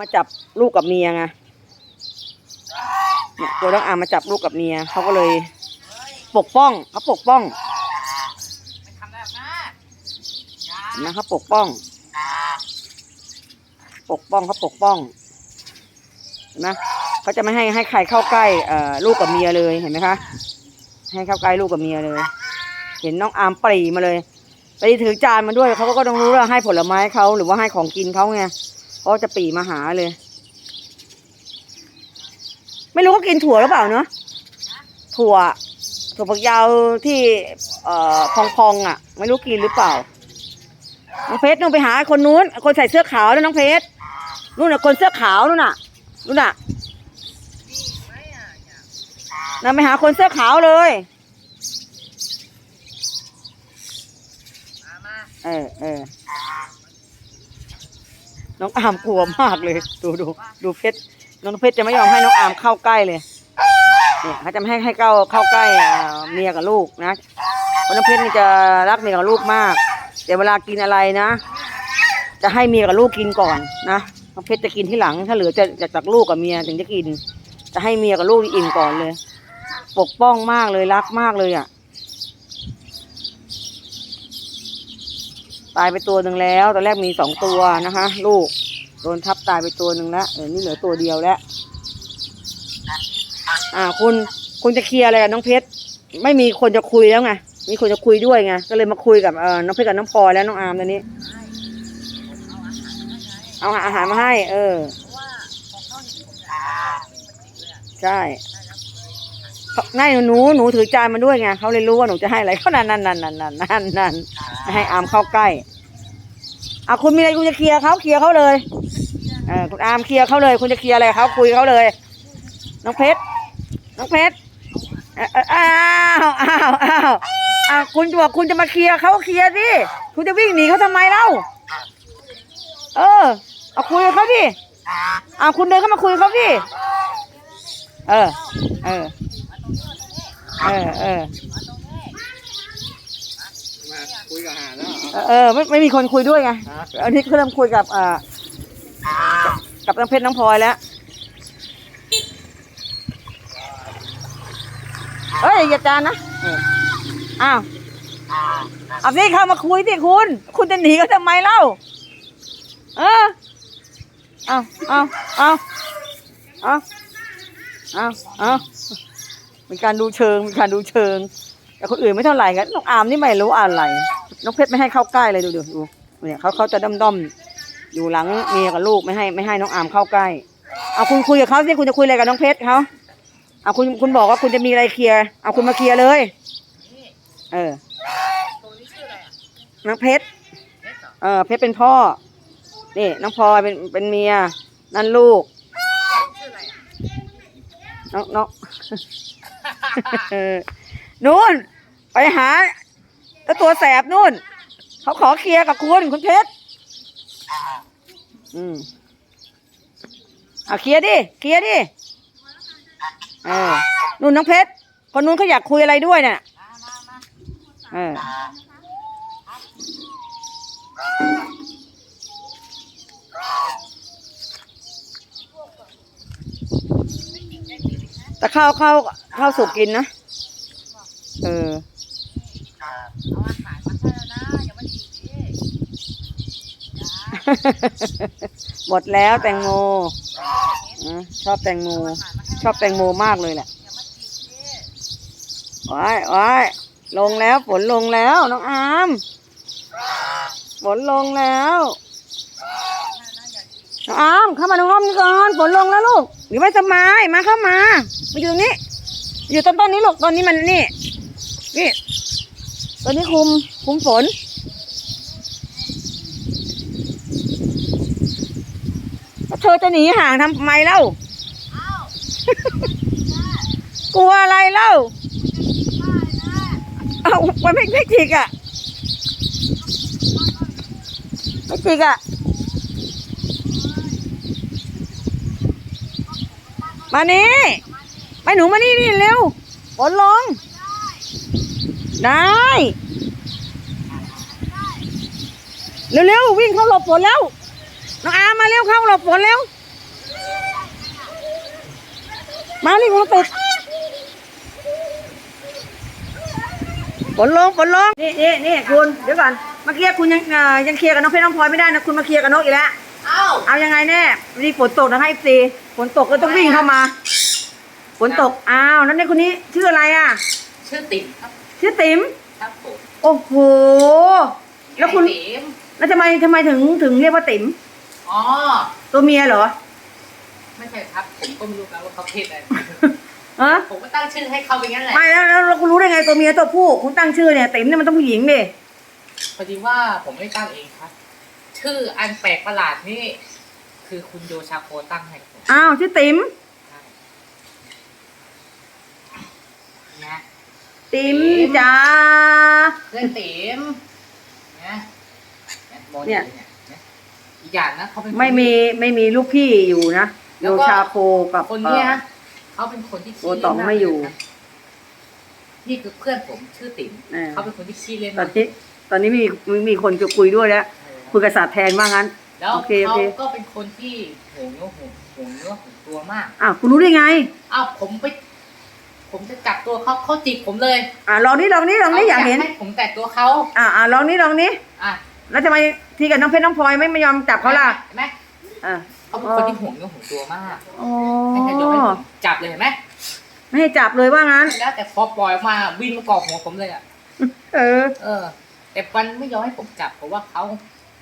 มาจับลูกกับเมียไงเนี่ยตัวน้องอามมาจับลูกกับเมียเขาก็เลย ปกป้องเขาปกป้องนะเขาปกป้อง ปกป้องเขาปกป้องเห็นไหมเขาจะไม่ให้ให้ใครเข้าใกล้เอ่อลูกกับเมียเลยเห็นไหมคะ ให้เข้าใกล้ลูกกับเมียเลย เห็นน้องอามปรีมาเลยไปถือจานมาด้วยเขาก็ต้องรู้ว่าให้ผลไม้เขาหรือว่าให้ของกินเขาไง เขาจะปรีมาหาเลย ไม่รู้เขากินถั่วหรือเปล่าเนาะถั่ว ถั่วฝักยาวที่เอ่อพองๆอะ ไม่รู้กินหรือเปล่าน้องเพชรต้องไปหาคนนู้น คนใส่เสื้อขาวแล้วน้องเพชรนู่นน่ะคนเสื้อขาวนู่นน่ะนู่นน่ะนั่นไปหาคนเสื้อขาวเลยเออเออ น้องอามกลัวมากเลย ดูดูดูเพชรน้องเพชรจะไม่ยอมให้น้องอามเข้าใกล้เลยเนี่ยเขาจะไม่ให้ให้เข้าเข้าใกล้เมียกับลูกนะเพราะน้องเพชรนี่จะรักเมียกับลูกมากแต่เวลากินอะไรนะ จะให้เมียกับลูกกินก่อนนะน้องเพชรจะกินที่หลัง ถ้าเหลือจะจะจากลูกกับเมียถึงจะกิน จะให้เมียกับลูกอิ่มก่อนเลย ปกป้องมากเลยรักมากเลยอะ ตายไปตัวหนึ่งแล้ว ตอนแรกมีสองตัวนะคะ ลูก โดนทับตายไปตัวหนึ่งแล้วเออนี่เหลือตัวเดียวแล้ว อ่า คุณคุณจะเคลียร์อะไรกับน้องเพชรไม่มีคนจะคุยแล้วไงมีคนจะคุยด้วยไงก็เลยมาคุยกับเออน้องเพชรกับน้องพลอยแล้วน้องอาร์มตอนนี้ เอาอาหารมาให้ เออใช่ ง่ายหนูหนูถือจานมาด้วยไงเขาเลยรู้ว่าหนูจะให้อะไรเขานั่นนั่นนั่นนั่นนั่นนั่นนั่นให้อามเข้าใกล้อะคุณมีอะไรคุณจะเคลียร์เขาเคลียร์เขาเลยเออคุณอามเคลียร์เขาเลย คุณจะเคลียร์อะไรเขาคุยเขาเลย น้องเพชรน้องเพชรอ้าวอ้าวอ้าวอ้าวคุณบอกคุณจะมาเคลียร์เขาเคลียร์ดิคุณจะวิ่งหนีเขาทำไมเล่าเออเอาคุยกับเขาดิอ้าวคุณเดินเข้ามาคุยเขาดิเออ เออ เออเออมาคุยกับหาแล้วเออเออไม่ไม่มีคนคุยด้วยไงอันนี้เริ่มคุยกับอ่ากับน้องเพชรน้องพลอยแล้วเอ้ยอย่าจานนะอออ้าวเอาสิเข้ามาคุยสิคุณ คุณจะหนีก็ทำไมเล่า เออเอาเอาเอาเอาเอาเอา มีการดูเชิง มีการดูเชิง แต่คนอื่นไม่เท่าไหร่กันน้องอามนี่ไม่รู้อะไรน้องเพชรไม่ให้เข้าใกล้เลยดูดูดูเนี่ยเขาเขาจะด้อมด้อมอยู่หลังเมียกับลูกไม่ให้ไม่ให้น้องอามเข้าใกล้ เอาคุณคุยกับเขาสิคุณจะคุยอะไรกับน้องเพชรเขาเอาคุณคุณบอกว่าคุณจะมีอะไรเคลียร์เอาคุณมาเคลียร์เลย เออน้องเพชรเออเพชรเป็นพ่อนี่น้องพลอยเป็นเป็นเมียนั่นลูกน้องน้อง นู่น ไปหาแล้วตัวแสบนู่น เขาขอเคลียร์กับคุณคุณเพชรอืมเอาเคลียร์ดิเคลียร์ดิเออนู่นน้องเพชรคนนู้นเขาอยากคุยอะไรด้วยเนี่ยเออ แต่ข้าวข้าวข้าวสุกกินนะ เออหมดแล้วแตงโมอะชอบแตงโม ชอบแตงโมมากเลยแหละว้ายว้ายลงแล้วฝนลงแล้วน้องอามฝนลงแล้ว น้องอามเข้ามาในห้องนี้ก่อนฝนลงแล้วลูก หรือไม่สบายมาเข้ามา มาอยู่ตรงนี้ อยู่ต้นต้นนี้ลูกต้นนี้มันนี่ นี่ต้นนี้คุมคุมฝนแล้วเธอจะหนีห่างทำไมเล่า กลัวอะไรเล่า เอามันไม่ไม่จิกอะ ไม่จิกอะ มานี่ไปหนูมานี่นี่เร็วฝนลง ได้ เร็วๆวิ่งเข้าหลบฝนแล้วน้องอามาเร็วเข้าหลบฝนเร็ว มานี่กูติดฝนลงฝนลงนี่นี่นี่คุณเดี๋ยวก่อนเมื่อกี้คุณยังเอ่อยังเคลียร์กับน้องเพชรน้องพลอยไม่ได้นะคุณมาเคลียร์กับนกอีกแล้วเอ้าเอายังไงแน่รีฝนตกนะคะไอซี ฝนตกก็ต้องวิ่งเข้ามา ฝนตก อ้าวแล้วเนี่ยคนนี้ชื่ออะไรอะ ชื่อติ๋มครับชื่อติ๋มครับผมโอ้โห แล้วคุณไอ้ติ๋มแล้วทำไมทำไมถึงถึงเรียกว่าติ๋มอ๋อ ตัวเมียเหรอ ไม่ใช่ครับ ผมก็ไม่รู้นะว่าเขาเพศอะไร ฮะผมก็ตั้งชื่อให้เขาเป็นงั้นแหละ ไม่แล้วแล้วเราคุณรู้ได้ไงตัวเมียตัวผู้คุณตั้งชื่อเนี่ยติ๋มเนี่ยมันต้องผู้หญิงดิพอดีว่าผมไม่ตั้งเองครับ ชื่ออันแปลกประหลาดนี่ คือคุณโยชาโคตั้งให้ผมอ้าวชื่อติ๋มใช่นะติ๋มจ้าเรื่องติ๋มนะนะมองดูเนี่ยนะอีกอย่างนะเขาเป็นคนไม่มีไม่มีลูกพี่อยู่นะแล้โยวก็ชาโคกับคนเนี้ยเอ่อเขาเป็นคนที่ขี้โอต๋องเล่นากไม่อยู่เลนะนี่คือเพื่อนผมชื่อติ๋มเออเขาเป็นคนที่ขี้เล่นตอมานกนี้ตอนนี้มีมีมีคนจะคุยด้วยแล้วเออคุยกับศาสตร์แทนว่างั้น แล้วโอเคโอเขาเค ก็เป็นคนที่โหงเนื้อโหงโหงเนื้อโหงตัวมาก อ้าวคุณรู้ได้ไง อ้าวผมไป ผมจะจับตัวเขาเขาจิกผมเลยอ่าลองนี่ลองนี่ลองนี่อยากเห็น ให้ผมแตะตัวเขาอ่าอ่าลองนี่ลองนี่อะแล้วทำไมทีกับน้องเพชรน้องพลอยไม่ไม่ยอมจับเขาล่ะเห็นไหมอ่า เขาเป็นคนที่โหงเนื้อโหงตัวมากอ๋อให้จะยกให้ผมจับเลยเห็นไหมไม่ให้จับเลยว่างั้น แล้วแต่พอปล่อยออกมาบินมาเกาะหัวผมเลยอะเออ เออ แต่มันไม่ยอมให้ผมจับเพราะว่าเขา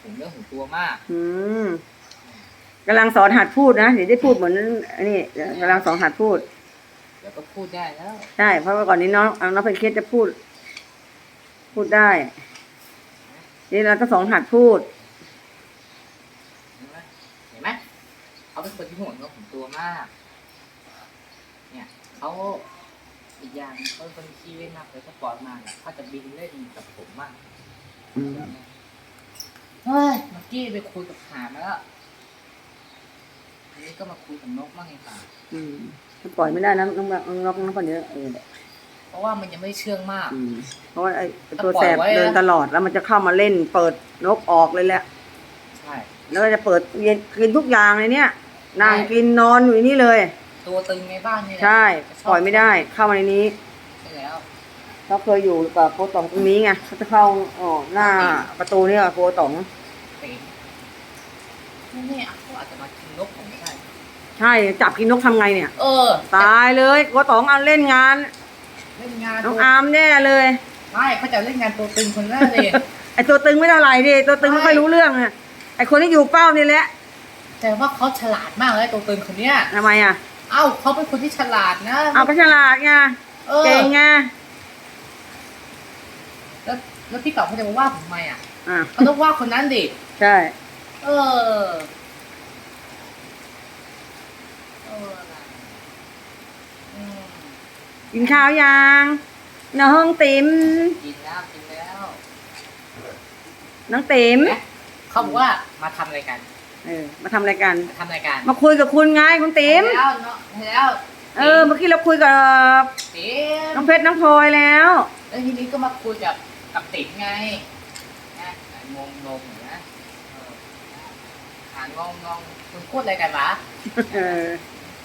โหงเนื้อโหงตัวมากอืมกำลังสอนหัดพูดนะเดี๋ยวได้พูดเหมือนอันนี้กำลังสอนหัดพูดแล้วก็พูดได้แล้วใช่เพราะว่าก่อนนี้น้องน้องเพนเคสจะพูด พูดได้นี่เราก็สอนหัดพูดเห็นไหมเห็นไหมเขาเป็นคนที่โหงเนื้อโหงตัวมาก เนี่ยเขาอีกอย่างเขาเป็นคนขี้เล่นมากเลยถ้าปล่อยมาเนี่ยเขาจะบินเล่นกับผมมากอืมเฮ้ยเมื่อ กี้ไปคุยกับหามาแล้วอันนี้ก็มาคุยกับนกบ้างไงป่าอืมปล่อยไม่ได้นะน้องน้องน้องน้องคนนี้เออเพราะว่ามันยังไม่เชื่องมาก อืมเพราะว่าไอ้ถ้าตัวแสบปล่อยไว้อะเดินตลอดแล้วมันจะเข้ามาเล่น เปิดนกออกเลยแหละ ใช่ แล้วก็จะเปิดเย็นกินทุกอย่างเลยเนี่ยนั่งใช่กินนอนอยู่ในนี่เลย ตัวตึงในบ้านนี่แหละใช่จะชบปล่อยไม่ได้ เข้ามาในนี้ใช่แล้วเขาเคยอยู่กับโกตองตรงนี้ไงเขาจะเข้าออกหน้าประตูเนี่ยโกตอง ตีนี่เนี่ยเขาอาจจะมากินนกผมไม่ได้ใช่จับกินนกทำไงเนี่ย เออตายเลยโกตองเอาเล่นงานเล่นงานน้องอาร์มแน่เลย ไม่เขาจะเล่นงานตัวตึงคนแรกเลยไอ้ตัวตึงไม่เท่าไหร่ดิตัวตึงไม่ค่อยรู้เรื่องอะไอ้คนที่อยู่เป้านี่แหละแต่ว่าเขาฉลาดมากเลยตัวตึงคนเนี้ยทำไมอะเอ้าเขาเป็นคนที่ฉลาดนะเอาก็ฉลาดไงเออเก่งไงแล้วแล้วพี่ต๋องเขาจะมาว่าผมทำไมอะอะเขาต้องว่าคนนั้นดิ ใช่ เออเอออะไรอืมกินข้าวยังน้องติ๋มกินแล้วกินแล้วน้องติ๋มเอ๊ะเขาบอกว่ามาทำอะไรกันเออมาทำอะไรกันมาทำรายการมาคุยกับคุณไงคุณติ๋มแล้วเนาะแล้วเออเมื่อกี้เราคุยกับติ๋มน้องเพชรน้องพลอยแล้ว แล้วทีนี้ก็มาคุยกับกับติ๋มไงนะงงงงๆนะเออหางงงงคุณพูดอะไรกันวะเออ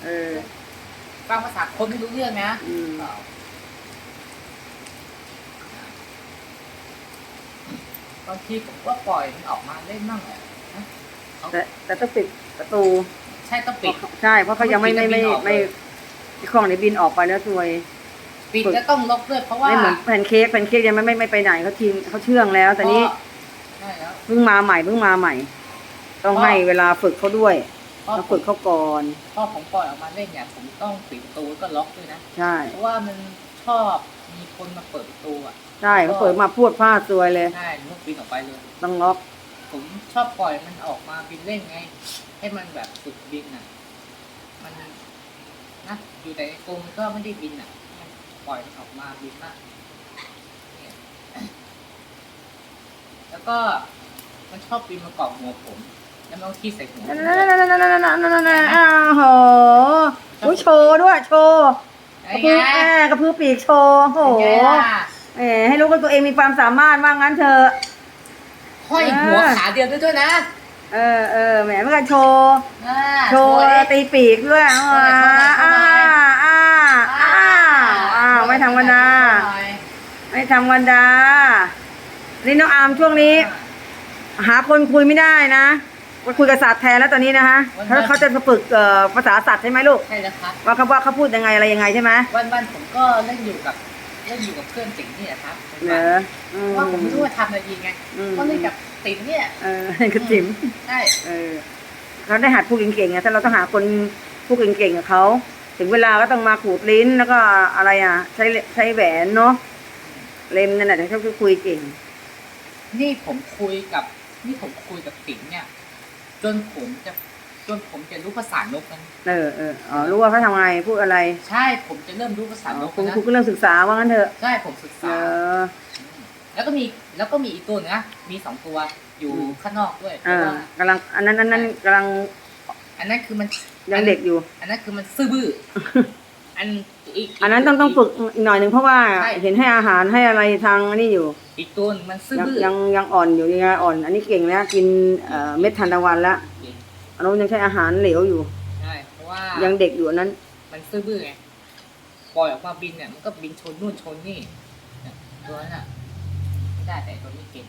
เออ ฟังภาษาคนไม่รู้เรื่องนะอืมบางทีผมก็ปล่อยมันออกมาเล่นมั่งแหละนะแต่แต่ต้องปิดประตู ใช่ต้องปิด ใช่ เพราะเขายังไม่ไม่ไม่ไม่ไอ้ของในบินออกไปแล้วตัวย ปิดแล้วต้องลบด้วยเพราะว่าไม่เหมือนแพนเค้กแพนเค้กยังไม่ไม่ไม่ไปไหนเขาทีมเขาเชื่องแล้ว แต่นี้ใช่แล้ว เพิ่งมาใหม่เพิ่งมาใหม่ ต้องให้เวลาฝึกเขาด้วยพอต้องฝึกเขาก่อนพอผมปล่อยออกมาเล่นเนี่ยผมต้องปิดประตูแล้วก็ล็อกด้วยนะใช่ เพราะว่ามันชอบมีคนมาเปิดประตูอะใช่เขาเปิดมาพูดพลาดซวยเลย ใช่ลูกบินออกไปเลย ต้องล็อกผมชอบปล่อยมันออกมาบินเล่นไง ให้มันแบบฝึกบินอะ มันนะอยู่แต่ในกรงมันก็ไม่ได้บินอะมันปล่อยมันออกมาบินมากเนี่ยแล้วก็มันชอบบินมาเกาะหัวผม ฉันต้องขี้ใส่หัวนั่นนั่นนั่นนั่นนั่นนั่นนั่นนั่นอ้าวโหอุ้ยโชว์ด้วยโชว์กระพือแอกระพือปีกโชว์โหเอให้รู้ว่าตัวเองมีความสามารถว่างั้นเถอะห้อยหัวขาเดียวด้วยนะเออเออแหมเมื่อกี้โชว์โชว์ตีปีกด้วยอ้าอ้าอ้าอ้าไม่ธรรมดาไม่ธรรมดานี่น้องอามช่วงนี้ หาคนคุยไม่ได้นะ ไปคุยกับสัตว์แทนแล้วตอนนี้นะคะเขาเขาจะฝึกเอ่อภาษาสัตว์ใช่ไหมลูกใช่แล้วครับ ว่าเขาว่าเขาพูดยังไงอะไรยังไงใช่ไหมวันวันๆผมก็เล่นอยู่กับเล่นอยู่กับเพื่อนติ๋งนี่แหละครับเหรออืเพราะว่าผมไม่รู้ว่าทำอะไรดีไงอืมก็เล่นกับติ๋งเนี่ยเออคือจิ๋มใช่เออเราได้หัดพูดเก่งๆไงถ้าเราต้องหาคนพูดเก่งๆกับเขาถึงเวลาก็ต้องมาขูดลิ้นแล้วก็อะไรอะ ใช้ใช้แหวนเนาะเล็มนั่นแหละแต่เขาคือคุยเก่ง นี่ผมคุยกับนี่ผมคุยกับติ๋งเนี่ย จนผมจะจนผมจะรู้ภาษานกนั้นเออเอออ๋อรู้ว่าเขาทำไงพูดอะไรใช่ผมจะเริ่มรู้ภาษาอ๋นอกคุณนะคุณก็เริ่มศึกษาว่างั้นเถอะใช่ผมศึกเอษา อ แล้วก็มีแล้วก็มีอีกตัวหนึงนะมีสองตัวอยู่อืม ข้างนอกด้วยเพอ่าราะว่า กำลังอันนั้นอันนั้นกำลังอันนั้นคือมันยังเด็กอยู่ อันนั้นคือมันซื่อบื้อ อันอีกอันนั้นต้องต้องฝึกอีกหน่อยหนึ่งเพราะว่าใช่ เห็นให้อาหารให้อะไรทางนี่อยู่ อีกตัวหนึ่งมันซื่อยังบื้อยังยังอ่อนอยู่ยังอ่อน อันนี้เก่งแล้วกินเอ่อเม็ดทานตะวันแล้วอันนู้นยังใช้อาหารเหลวอยู่ ใช่เพราะว่ายังเด็กอยู่อันนั้น มันซื่อบื้อไงปล่อยออกมาบินเนี่ยมันก็บินชนนู่นชนนี่เนี่ยตัวนั้นอะไม่ได้แต่ตัวนี้เก่ง